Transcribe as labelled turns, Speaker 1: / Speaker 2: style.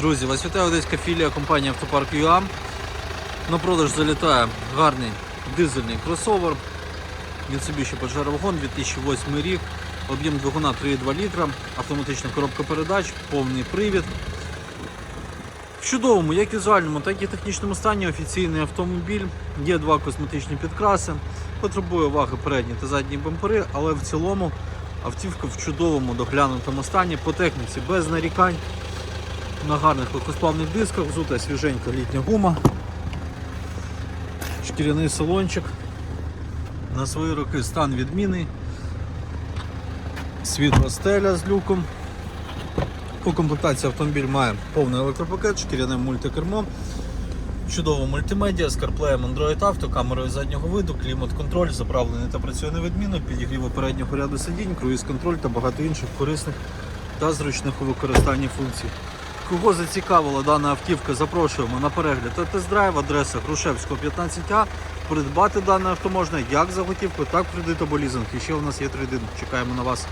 Speaker 1: Друзі, вас вітає одеська філія компанії Автопарк ЮА. На продаж залітає гарний дизельний кросовер Mitsubishi Pajero Wagon 2008 рік, об'єм двигуна 3,2 літра, автоматична коробка передач, повний привід. В чудовому, як візуальному, так і технічному стані офіційний автомобіль. Є два косметичні підкраси, потребує уваги передні та задні бампери, але в цілому автівка в чудовому доглянутому стані, по техніці без нарікань. На гарних легкосплавних дисках, взута свіженька літня гума, шкіряний салончик. На свої роки стан відмінний. Світла стеля з люком. По комплектації автомобіль має повний електропакет, шкіряне мультикермо, чудова мультимедіа з CarPlay, Android Auto, камерою заднього виду, клімат-контроль, заправлений та працює невідмінно, підігріви переднього ряду сидінь, круїз-контроль та багато інших корисних та зручних у використанні функцій. Кого зацікавила дана автівка, запрошуємо на перегляд та тест-драйв, адреса Грушевського 15А. Придбати дане авто можна як за готівку, так кредит або лізинг. І ще у нас є трейдинг. Чекаємо на вас.